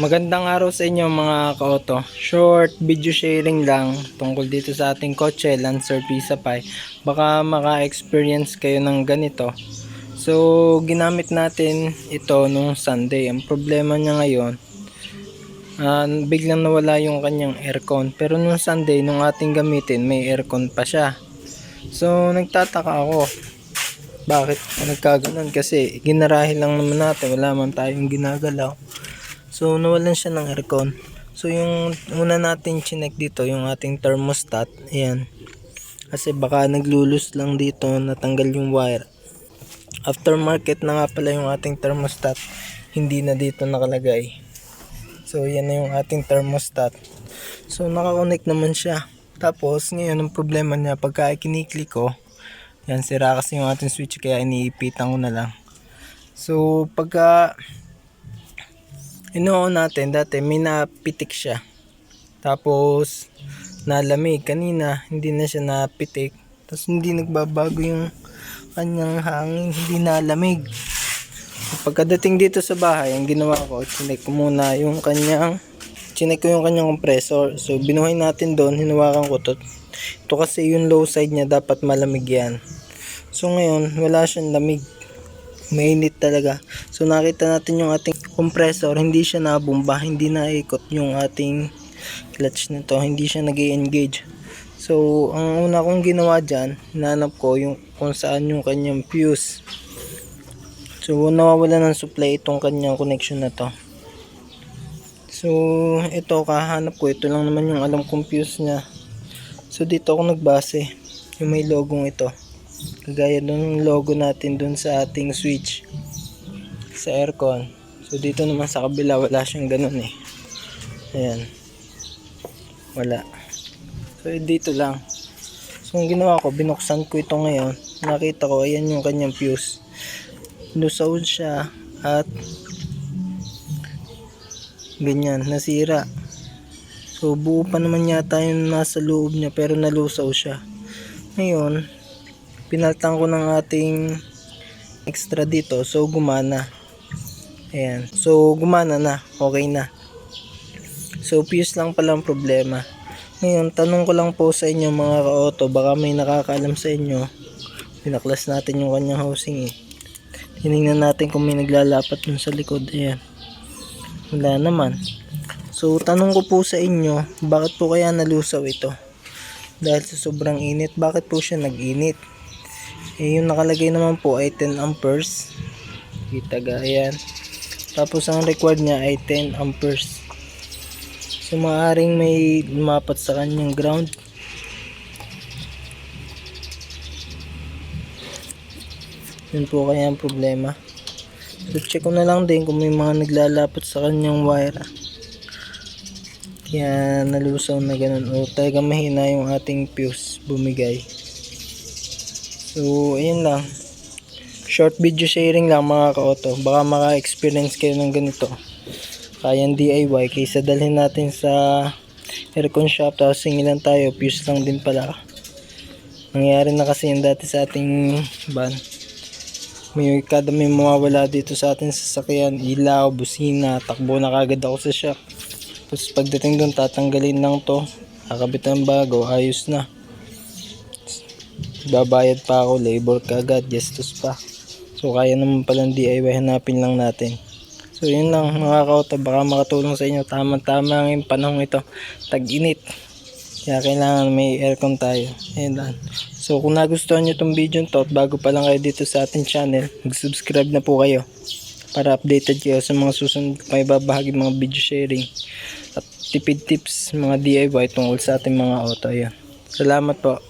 Magandang araw sa inyo mga ka-auto. Short video sharing lang tungkol dito sa ating kotse Lancer Pisa Pi. Baka maka-experience kayo ng ganito. So, ginamit natin ito nung Sunday. Ang problema niya ngayon, ah, biglang nawala yung kanyang aircon. Pero nung Sunday, nung ating gamitin, may aircon pa siya. So, nagtataka ako. Bakit nagkaganon? Kasi ginarahil lang naman natin. Wala man tayong ginagalaw. So, nawalan siya ng aircon. So, yung una natin chinek dito, yung ating thermostat. Ayan. Kasi baka naglulus lang dito, natanggal yung wire. Aftermarket na nga pala yung ating thermostat. Hindi na dito nakalagay. So, yan na yung ating thermostat. So, nakakonect naman siya. Tapos, ngayon, ang problema niya, pagka kiniklik ko, yan, sira kasi yung ating switch, kaya iniipitan ko na lang. So, pagka Inoon natin dati may napitik siya. Tapos nalamig kanina hindi na siya napitik. Tapos hindi nagbabago yung kanyang hangin, hindi nalamig. Pagkadating dito sa bahay, ang ginawa ko, chinek ko muna yung kanyang chinek ko yung kanyang compressor. So binuhay natin doon, hinawakan ko to. Ito kasi yung low side niya dapat malamig yan. So ngayon, wala siyang lamig mainit talaga. So nakita natin yung ating compressor, hindi siya nabumba, hindi naikot yung ating clutch nito, hindi siya nag engage So ang una kong ginawa dyan, nanap ko yung kung saan yung kanyang fuse. So nawawala ng supply itong kanyang connection na to. So ito kahanap ko, ito lang naman yung alam kong fuse niya. So dito ako nagbase, yung may logong ito kagaya ng logo natin dun sa ating switch. Sa aircon. So dito naman sa kabila wala siyang ganun eh. Ayan. Wala. So dito lang. So ang ginawa ko binuksan ko ito ngayon. Nakita ko ayan yung kanyang fuse. Lusaw siya at ganyan nasira. So buo pa naman yata yung nasa loob niya pero nalusaw siya. Ngayon pinaltan ko ng ating extra dito. So gumana. Ayan. So gumana na. Okay na. So fuse lang pala ang problema. Ngayon tanong ko lang po sa inyo mga ka-auto. Baka may nakakaalam sa inyo. Pinaklas natin yung kanyang housing eh. Tinignan natin kung may naglalapat dun sa likod. Ayan. Wala naman. So tanong ko po sa inyo bakit po kaya nalusaw ito? Dahil sa sobrang init bakit po siya nag-init eh, yung nakalagay naman po ay 10 amperes. Kita ga, ayan. Tapos ang required niya ay 10 amperes. So maaring may lumapat sa kanyang ground. Yun po kaya ang problema. So check ko na lang din kung may mga naglalapat sa kanyang wire. ah. Kaya nalusaw na ganun. O talagang mahina yung ating fuse bumigay. So, ayun lang. Short video sharing lang mga ka-auto. Baka maka-experience kayo ng ganito. Kayang DIY. Kaysa dalhin natin sa aircon shop. Tapos singilan tayo. Fuse lang din pala. Nangyari na kasi yung dati sa ating van. May kada may mawawala dito sa ating sasakyan. Ilaw, busina. Takbo na kagad ako sa shop. Tapos pagdating doon tatanggalin lang to. Kakabit ng bago. Ayos na babayad pa ako labor kagad gastos pa. So kaya naman palang DIY hanapin lang natin. So yun lang mga kauta baka makatulong sa inyo. Tama tama yung panahon ito. Tag init kaya kailangan may aircon tayo. Ayun so kung nagustuhan nyo tong video to bago pa lang kayo dito sa ating channel mag subscribe na po kayo para updated kayo sa mga susunod may babahagi mga video sharing at tipid tips mga DIY tungkol sa ating mga auto. Ayun salamat po